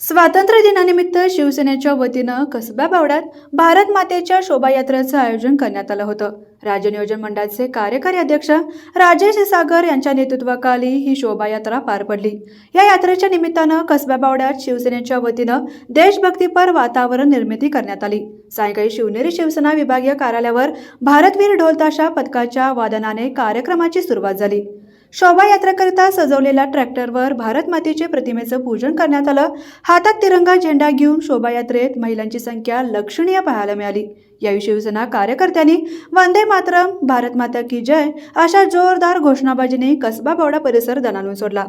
स्वातंत्र्य दिनानिमित्त शिवसेनेच्या वतीनं कसबा बावड्यात भारत मातेच्या शोभायात्रेचं आयोजन करण्यात आलं होतं. राज्य नियोजन मंडळाचे कार्यकारी अध्यक्ष राजेश सागर यांच्या नेतृत्वाखाली ही शोभायात्रा पार पडली. या यात्रेच्या निमित्तानं कसबा बावड्यात शिवसेनेच्या वतीनं देशभक्तीपर वातावरण निर्मिती करण्यात आली. सायंकाळी शिवनेरी शिवसेना विभागीय कार्यालयावर भारतवीर ढोलताशा पथकाच्या वादनाने कार्यक्रमाची सुरुवात झाली. शोभायात्रेकरिता सजवलेल्या ट्रॅक्टरवर भारत मातेचे प्रतिमेचं पूजन करण्यात आलं. हातात तिरंगा झेंडा घेऊन शोभायात्रेत महिलांची संख्या लक्षणीय पाहायला मिळाली. यावेळी शिवसेना कार्यकर्त्यांनी वंदे मातरम भारत माता की जय अशा जोरदार घोषणाबाजीने कसबा बावडा परिसर दणानून सोडला.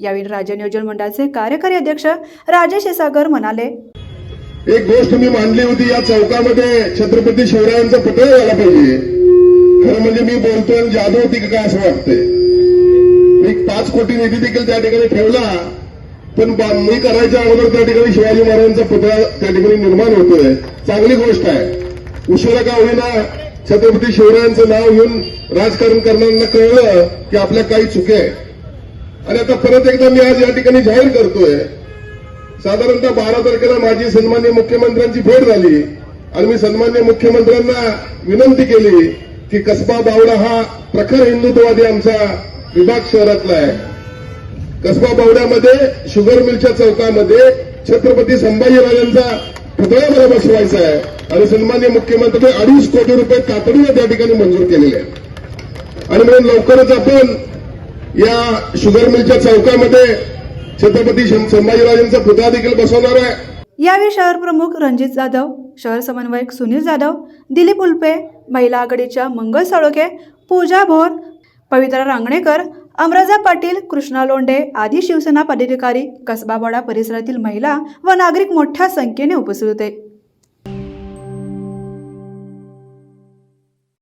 यावेळी राज्य नियोजन मंडळाचे कार्यकारी अध्यक्ष राजेश सागर म्हणाले एक गोष्ट मी मानली होती या चौकामध्ये छत्रपती शिवरायांचा पुतळा झाला पाहिजे. खरं म्हणजे मी बोलतोय जादू होती का काय असं वाटतंय. कोटी निधी देखील त्या ठिकाणी ठेवला. पण बांधणी करायच्या अगोदर त्या ठिकाणी शिवाजी महाराजांचा पुतळा त्या ठिकाणी निर्माण होतोय. चांगली गोष्ट आहे. उशिरा का होईना छत्रपती शिवरायांचं नाव घेऊन राजकारण करणाऱ्यांना कळलं की आपल्या काही चुके आहे आणि आता परत एकदा मी आज या ठिकाणी जाहीर करतोय. साधारणतः बारा तारखेला माझी सन्मान्य मुख्यमंत्र्यांची भेट झाली. आणि मी सन्मान्य मुख्यमंत्र्यांना विनंती केली की कसबा बावडा हा प्रखर हिंदुत्ववादी आमचा विभाग शहरातला आहे. कसबा बावड्यामध्ये शुगर मिलच्या चौकामध्ये छत्रपती संभाजीराजांचा पुतळा मला बसवायचा आहे. आणि सन्मान्य मुख्यमंत्री अडीच कोटी रुपये तातडीने त्या ठिकाणी मंजूर केलेले आहेत. आणि म्हणून लवकरच आपण या शुगर मिलच्या चौकामध्ये छत्रपती संभाजीराजांचा पुतळा देखील बसवणार आहे. यावेळी शहर प्रमुख रणजित जाधव शहर समन्वयक सुनील जाधव दिलीप उल्पे महिला आघाडीच्या मंगल साळोखे पूजा भोर पवित्रा रांगणेकर अमराजा पाटील कृष्णा लोंढे आदी शिवसेना पदाधिकारी कसबावाडा परिसरातील महिला व नागरिक मोठ्या संख्येने उपस्थित होते.